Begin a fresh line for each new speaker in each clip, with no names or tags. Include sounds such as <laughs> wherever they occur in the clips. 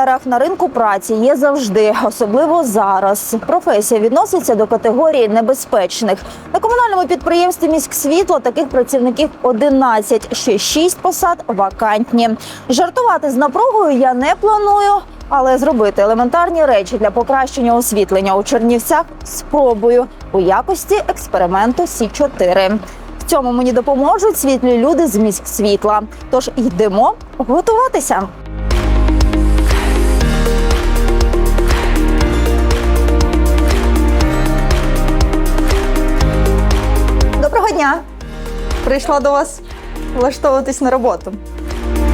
сферах на ринку праці є завжди, особливо зараз. Професія відноситься до категорії небезпечних. На комунальному підприємстві «Міськсвітло» таких працівників 11, ще 6 посад вакантні. Жартувати з напругою я не планую, але зробити елементарні речі для покращення освітлення у Чернівцях спробую у якості експерименту Сі 4 в цьому мені допоможуть світлі люди з міськ світла. Тож йдемо готуватися. Прийшла до вас влаштовуватись на роботу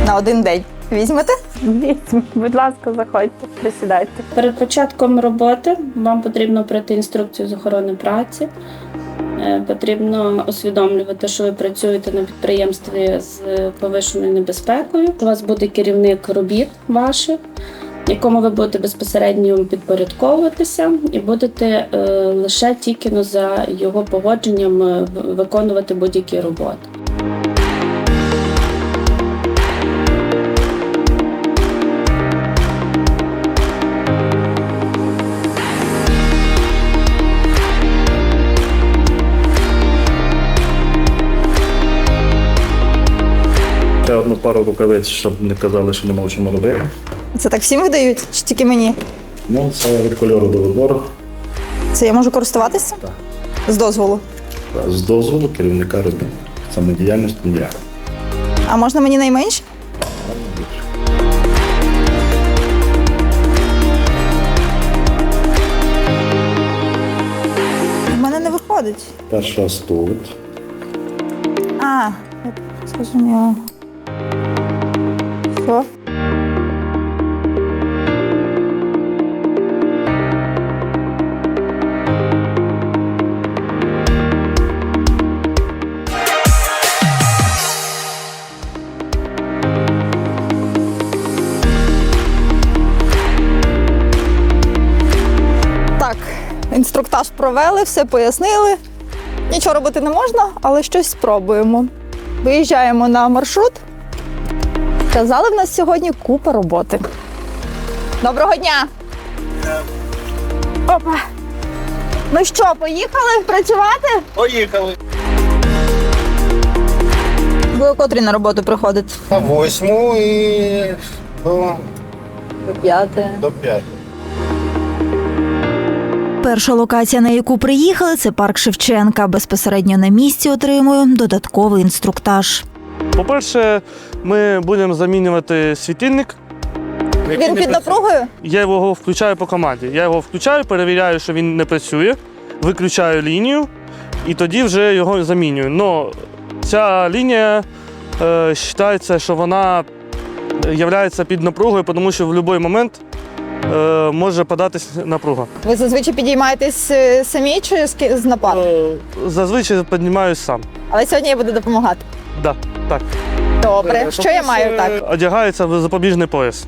на один день. Візьмете?
Візьміть, будь ласка, заходьте, присідайте.
Перед початком роботи вам потрібно пройти інструкцію з охорони праці. Е, Потрібно усвідомлювати, що ви працюєте на підприємстві з повищеною небезпекою. У вас буде керівник робіт ваших, якому ви будете безпосередньо підпорядковуватися, і будете е, лише тільки ну, за його погодженням е, виконувати будь-які роботи.
Одну пару рукавиць, щоб не казали, що не мовчимо робити.
Це так всім видають, чи тільки мені?
Ну, це від кольору до вибору.
Це я можу користуватися?
Так.
З дозволу.
З дозволу керівника робіт. Самодіяльність ніяк.
А можна мені найменше? У мене не виходить.
Перший раз тут.
А, я зрозуміла. Провели, все пояснили. Нічого робити не можна, але щось спробуємо. Виїжджаємо на маршрут. Казали, в нас сьогодні купа роботи. Доброго дня! Опа! Ну що, поїхали працювати?
Поїхали.
Ви о котрій на роботу приходите?
На восьму і до,
П'яте.
до п'яти.
Перша локація, на яку приїхали, це парк Шевченка. Безпосередньо на місці отримую додатковий інструктаж.
По-перше, ми будемо замінювати світильник.
Він під напругою?
Я його включаю по команді. Я його включаю, перевіряю, що він не працює, виключаю лінію і тоді вже його замінюю. Но ця лінія е, вважається, що вона є під напругою, тому що в будь-який момент е, може податись напруга.
Ви зазвичай підіймаєтесь е, самі чи з нападу?
Е, зазвичай піднімаюсь сам.
Але сьогодні я буду допомагати.
Да, так.
Добре. Що я маю так?
Одягається в запобіжний пояс.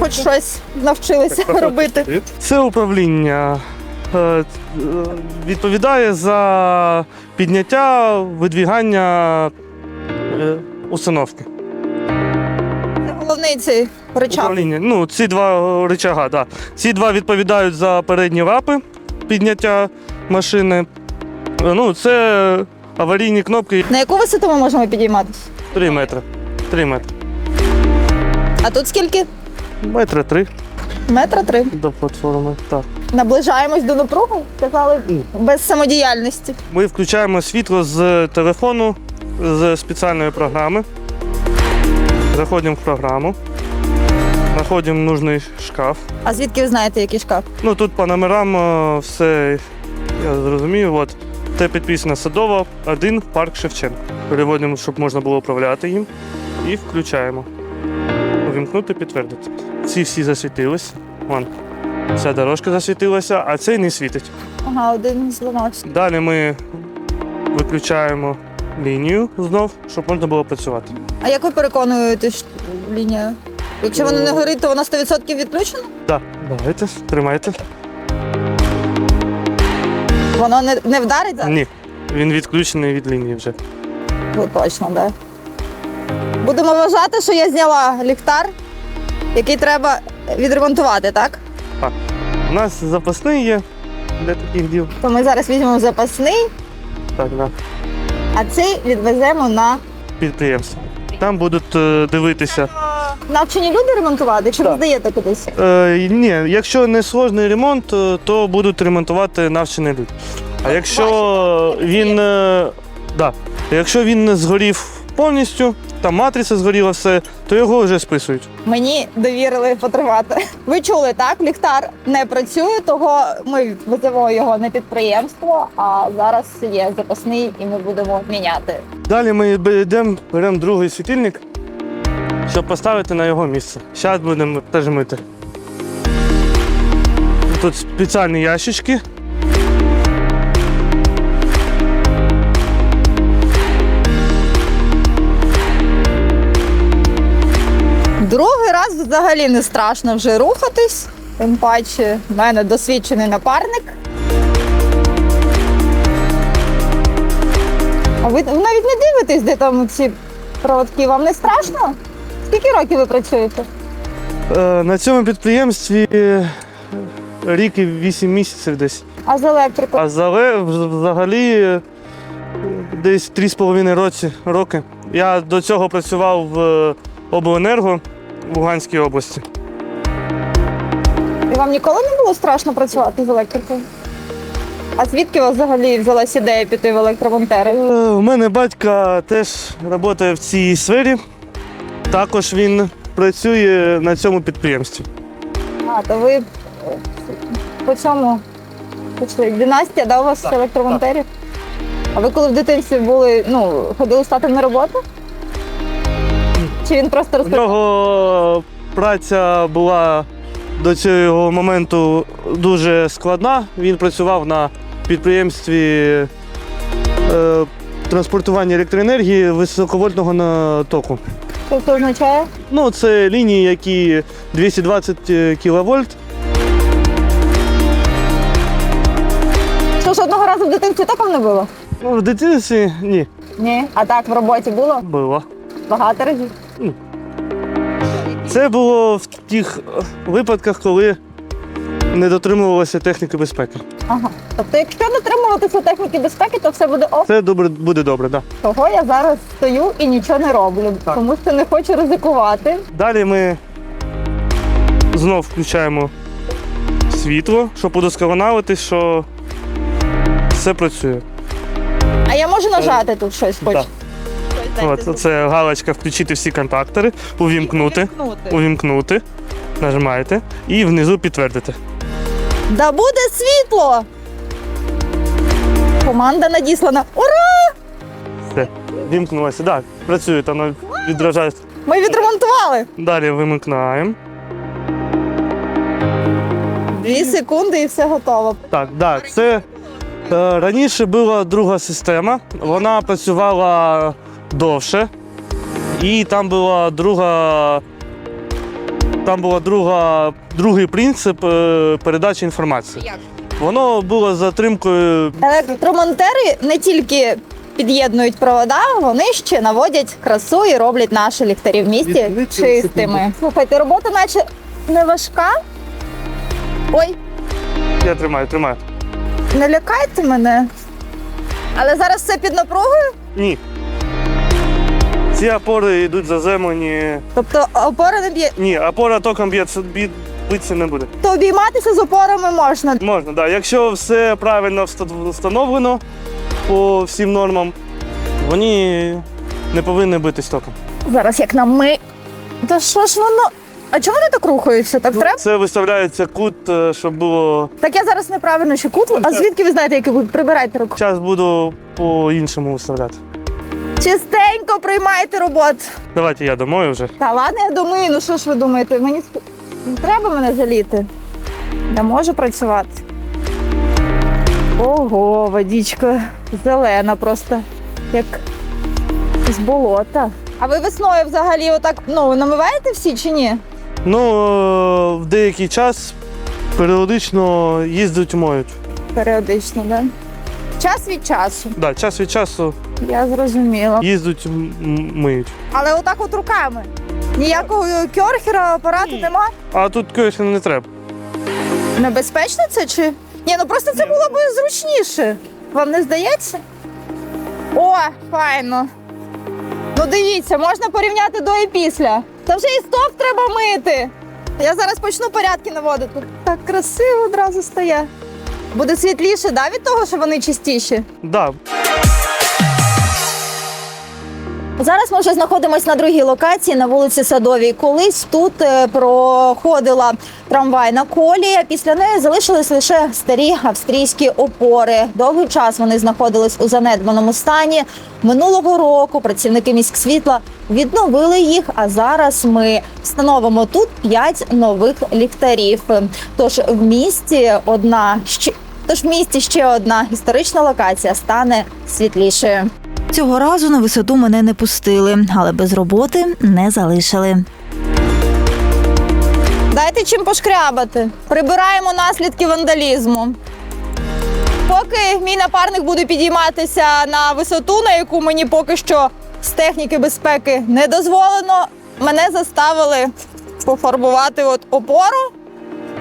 Хоч щось навчилися робити.
Це управління е, е, відповідає за підняття, видвігання е, установки.
Головний цей.
Управління. Ну, ці два рычага, да. Ці два відповідають за передні лапи підняття машини. Е, Ну, це аварійні кнопки
На яку висоту ми можемо підійматися?
3 метри. 3 метри.
А тут скільки?
Метри 3
Метра три.
до платформи. Так.
Наближаємось до напруги, сказали, без самодіяльності.
Ми включаємо світло з телефону з спеціальної програми. Заходимо в програму, знаходимо нужний шкаф.
А звідки ви знаєте, який шкаф?
Ну тут по номерам е, все я зрозумів. От це підписано Садова, 1, парк Шевченка. Переводимо, щоб можна було управляти їм. І включаємо. Увімкнути, підтвердити. Ці всі засвітились. Вон. Ця дорожка засвітилася, а цей не світить.
Ага, один зламався.
Далі ми виключаємо лінію знов, щоб можна було працювати.
А як ви переконуєте що лінія? Якщо вона не горить, то вона 100% відключена?
Так, давайте, тримайте.
Воно не, не вдарить зараз?
Ні. Він відключений від лінії вже.
Ви точно, да. Будемо вважати, що я зняла ліхтар, який треба відремонтувати, так?
У нас запасний є для таких діл.
То ми зараз візьмемо запасний,
Так, да.
а цей відвеземо на
Підприємство. Там будуть е, дивитися.
навчені люди ремонтувати, чи ви здаєте кудись?
Е, ні, якщо не сложний ремонт, е, то будуть ремонтувати навчені люди. А якщо він. е, да, якщо він не згорів повністю, там матриця згоріла все, то його вже списують.
Мені довірили потривати. Ви чули, так? Ліхтар не працює, того ми веземо його на підприємство, а зараз є запасний і ми будемо міняти.
Далі ми йдемо, беремо другий світильник, щоб поставити на його місце. Зараз будемо теж мити. Тут спеціальні ящички.
Другий раз взагалі не страшно вже рухатись. Тим паче, в мене досвідчений напарник. А ви, ви навіть не дивитесь, де там ці проводки. Вам не страшно? Скільки років ви працюєте?
Е, На цьому підприємстві рік і 8 місяців десь.
А з електрикою?
А зале взагалі десь 3,5 роки. Я до цього працював в обленерго Луганській області.
І вам ніколи не було страшно працювати з електрикою? А звідки у вас взагалі взялась ідея піти в електромонтери?
Е, У мене батька теж працює в цій сфері. Також він працює на цьому підприємстві.
А, то ви е, по цьому пішли. Династія, да, у вас електромонтерів? А ви коли в дитинстві були, ну, ходили з татом на роботу? Чи він просто
У
розповідав?
нього праця була до цього моменту дуже складна. Він працював на підприємстві е, транспортування електроенергії високовольтного натоку.
Що це означає?
Ну, це лінії, які 220 кВт.
Що ж одного разу в дитинстві такого не було?
Ну, в дитинстві ні,
Ні. А так в роботі було?
було.
Багато разів.
Це було в тих е, випадках, коли не дотримувалося техніки безпеки.
Ага. Тобто, якщо дотримуватися техніки безпеки, то все буде ок.
Це добре буде добре, так. Да.
Того я зараз стою і нічого не роблю,
Так.
тому що не хочу ризикувати.
Далі ми знов включаємо світло, щоб удосконалити, що все працює.
А я можу нажати тут щось хоч?
Так. От, це галочка включити всі контактори, увімкнути, увімкнути, нажимаєте і внизу підтвердити.
Да буде світло! Команда надіслана. Ура!
Все, вімкнулося. Так, працює, воно відражає.
Ми відремонтували!
Далі вимикаємо.
Дві секунди і все готово.
Так, да, це е, раніше була друга система, вона працювала довше, і там була друга. Там була друга, другий принцип е, передачі інформації.
Як?
Воно було з затримкою.
Електромонтери не тільки під'єднують провода, вони ще наводять красу і роблять наші ліхтарі в місті
Відповідь,
чистими. Слухайте, робота наче не важка. Ой,
Я тримаю, тримаю.
не лякайте мене. Але зараз все під напругою.
Ні. Ці опори йдуть заземлені.
Тобто опора не б'є.
Ні, опора током б'ється, бі- битися не буде.
То обійматися з опорами можна.
Можна, так. Да. Якщо все правильно вста- встановлено по всім нормам, вони не повинні битись током.
Зараз як на ми. Та що ж воно? А чому вони так рухаються? Так треба?
Це виставляється кут, е, щоб було.
Так я зараз неправильно ще кут. А звідки ви знаєте, який кут? Прибирайте руку.
Зараз буду по-іншому виставляти.
Чистенько приймайте роботу.
Давайте я домою вже.
Та ладно, я думаю, ну що ж ви думаєте? Мені сп- не треба мене жаліти. Я можу працювати. Ого, водичка зелена просто, як з болота. А ви весною взагалі отак ну, намиваєте всі чи ні?
Ну, е, в деякий час періодично їздять моють.
Періодично, так? Да? Час від часу.
Да, час від часу
Я зрозуміла.
їздять, м- м- миють.
Але отак от руками. Ніякого кьорхера, апарату нема.
А тут конечно, не треба.
Небезпечно це чи? Ні, ну просто це було б зручніше. Вам не здається? О, файно. Ну дивіться, можна порівняти до і після. Та вже і стоп треба мити. Я зараз почну порядки наводити. Так красиво одразу стає. Буде світліше, да, від того, що вони чистіші?
Да,
Зараз ми вже знаходимося на другій локації на вулиці Садовій. Колись тут е, проходила трамвайна колія. Після неї залишились лише старі австрійські опори. Довгий час вони знаходились у занедбаному стані. Минулого року працівники міськсвітла відновили їх. А зараз ми встановимо тут п'ять нових ліхтарів. Тож в місті одна ще тож в місті ще одна історична локація стане світлішою. Цього разу на висоту мене не пустили, але без роботи не залишили. Дайте чим пошкрябати. Прибираємо наслідки вандалізму. Поки мій напарник буде підійматися на висоту, на яку мені поки що з техніки безпеки не дозволено, мене заставили пофарбувати от опору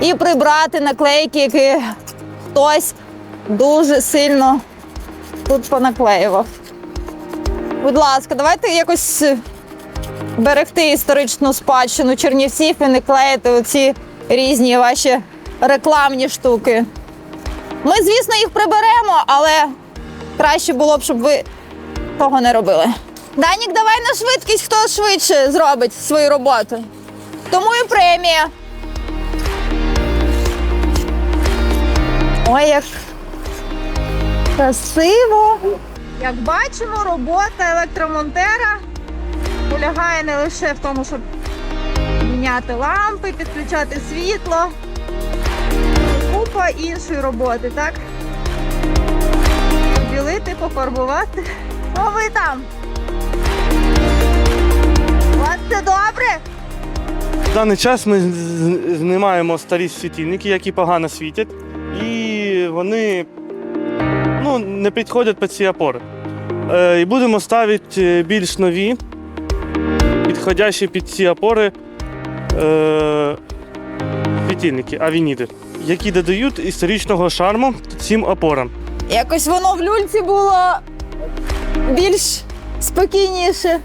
і прибрати наклейки, які хтось дуже сильно тут понаклеював. Будь ласка, давайте якось е, берегти історичну спадщину Чернівців і не клеїти оці різні ваші рекламні штуки. Ми, звісно, їх приберемо, але краще було б, щоб ви того не робили. Данік, давай на швидкість, хто швидше зробить свою роботу. Тому і премія. Ой, як красиво. Як бачимо, робота електромонтера полягає не лише в тому, щоб міняти лампи, підключати світло. Купа іншої роботи, так? Білити, пофарбувати. О, ви там. У вас все добре?
В даний час ми знімаємо старі світильники, які погано світять, і вони не підходять під ці опори. Е, і будемо ставити е, більш нові, підходящі під ці опори е, світильники, авініди, які додають історичного шарму цим опорам.
Якось воно в люльці було більш спокійніше.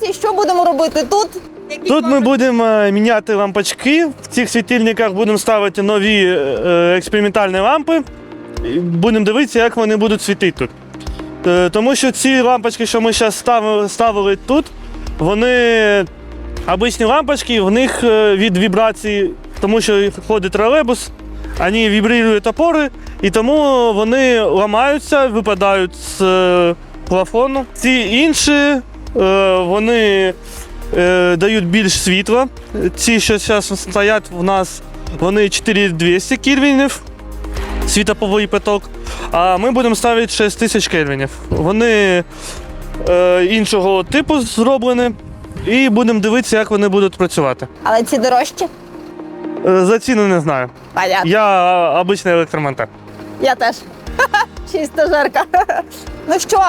Третій що будемо робити тут?
Тут ми будемо е, міняти лампочки. В цих світильниках будемо ставити нові е, експериментальні лампи. Будемо дивитися, як вони будуть світити тут. Е, Тому що ці лампочки, що ми зараз ставили, тут, вони обичні лампочки, в них е, від вібрації, тому що ходить тролейбус, вони вібрують опори, і тому вони ламаються, випадають з е, плафону. Ці інші е, вони е, дають більш світла. Ці, що зараз стоять в нас, вони 4200 кельвінів, світоповий поток. А ми будемо ставити 6000 кельвінів. Вони е, іншого типу зроблені. І будемо дивитися, як вони будуть працювати.
Але ці дорожчі?
Е, За ціну не знаю.
Понятно.
Я обичний електромонтер.
Я теж. Ще й стажерка. Ну що,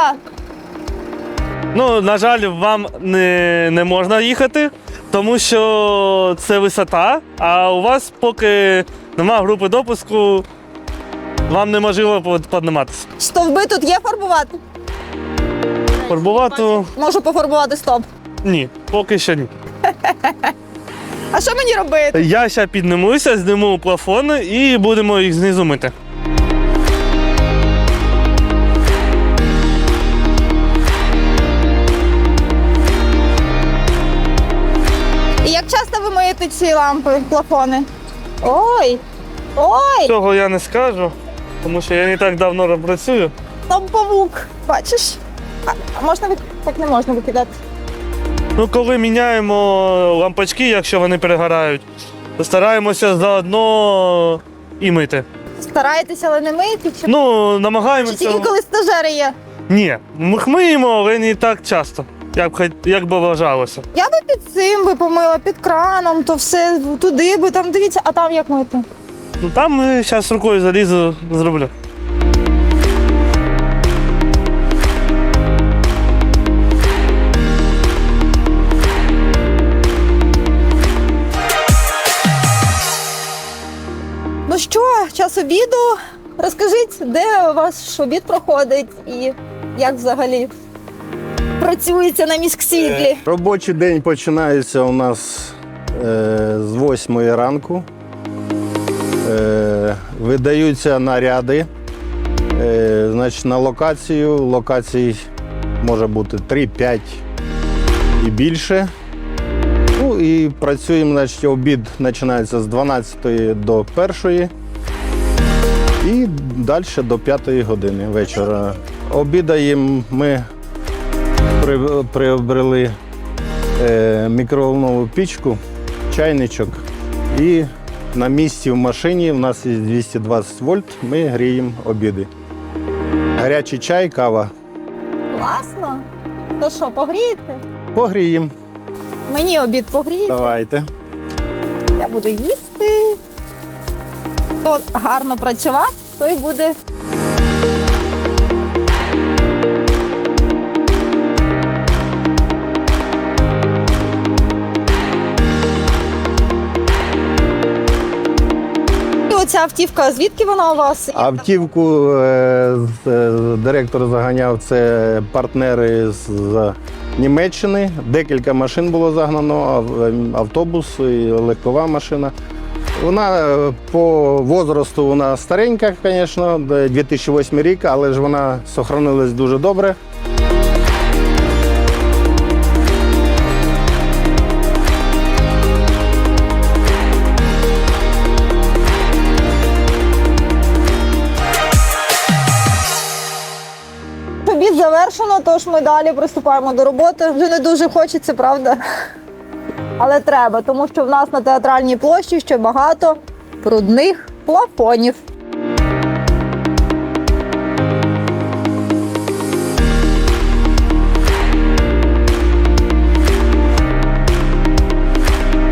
Ну, на жаль, вам не, не можна їхати, тому що це висота, а у вас поки нема групи допуску, вам неможливо підніматися.
стовби тут є фарбувати?
Фарбувати
Можу пофарбувати стоп.
ні, поки що ні. <laughs>
А що мені робити?
Я ще піднімуся, зніму плафони і будемо їх знизу мити.
Часто ці лампи, плафони? Ой! Ой!
Цього я не скажу, тому що я не так давно працюю.
Там павук. Бачиш? А, можна вик... так не можна викидати.
Ну, коли міняємо лампочки, якщо вони перегорають, то стараємося заодно і мити.
Стараєтеся, але не миєте? Чи,
Ну,
чи
намагаємося.
тільки коли стажери є?
Ні, ми миємо, але не так часто, як, б хот- як би вважалося.
Я би під цим би помила, під краном, то все туди би там дивіться, а там як мити?
Ну там е, зараз рукою залізу, зроблю.
Ну що, час обіду. Розкажіть, де ваш обід проходить і як взагалі працюється на міськсвітлі?
Робочий день починається у нас е, з 8 ранку. Е, видаються наряди. Е, значить, на локацію. Локацій може бути 3-5 і більше. Ну і працюємо, значить, обід починається з 12 до 1 і далі до 5 години вечора. Обідаємо ми приобрели е, мікроволнову пічку, чайничок. І на місці в машині в нас є 220 вольт, ми гріємо обіди. Гарячий чай, кава.
Класно. То що, погрієте?
Погріємо.
Мені обід погрієте.
Давайте.
Я буду їсти. Хто гарно працював, той буде. І Оця автівка, звідки вона у вас?
Автівку е, е, директор заганяв це партнери з з Німеччини. Декілька машин було загнано, ем, автобус і легкова машина. Вона е, по возрасту вона старенька, звісно, 2008 рік, але ж вона сохранилась дуже добре.
Завершено, тож ми далі приступаємо до роботи. Вже не дуже хочеться, правда? Але треба, тому що в нас на театральній площі ще багато прудних плафонів.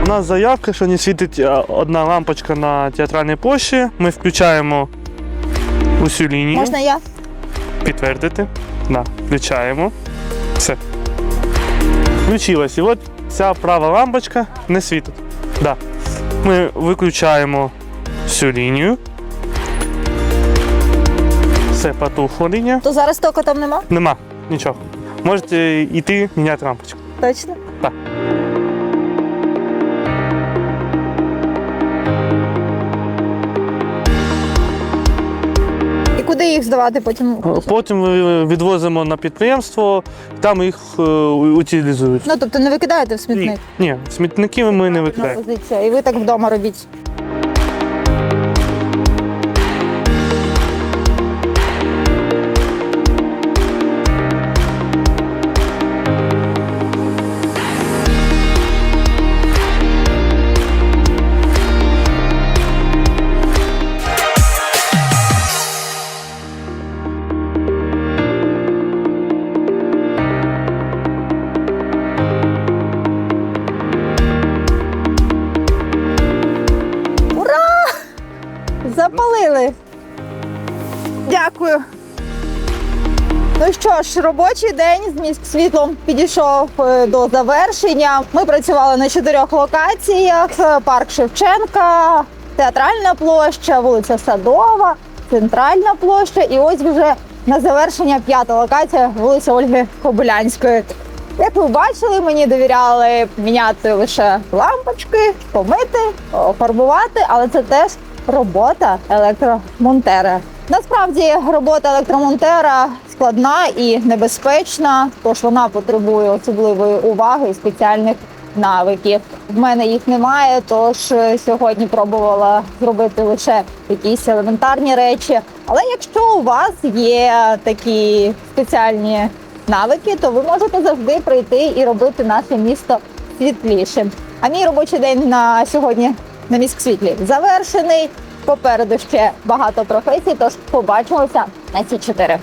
У нас заявка, що не світить е, одна лампочка на театральній площі. Ми включаємо усю лінію.
Можна я?
Підтвердити. Да, включаємо. Все. Включилось. І от ця права лампочка не світить. Да. Ми виключаємо всю лінію. Все, потухла лінія.
То зараз тока там нема?
Нема нічого. Можете йти міняти лампочку.
Точно?
Так.
Їх здавати потім?
Потім відвозимо на підприємство, там їх е, утилізують.
Ну тобто не викидаєте в смітник?
Ні, смітники ми не викидаємо.
І ви так вдома робіть. Запалили. Дякую. Ну що ж, робочий день з міськ світлом підійшов е, до завершення. Ми працювали на чотирьох локаціях: Е, парк Шевченка, театральна площа, вулиця Садова, центральна площа. І ось вже на завершення п'ята локація вулиця Ольги Кобилянської. Як ви бачили, мені довіряли міняти лише лампочки, помити, фарбувати, але це теж робота електромонтера. Насправді робота електромонтера складна і небезпечна, тож вона потребує особливої уваги і спеціальних навиків. В мене їх немає, тож сьогодні пробувала зробити лише якісь елементарні речі. Але якщо у вас є такі спеціальні навики, то ви можете завжди прийти і робити наше місто світлішим. А мій робочий день на сьогодні на міськсвітлі завершений. Попереду ще багато професій, тож побачимося на ці чотири.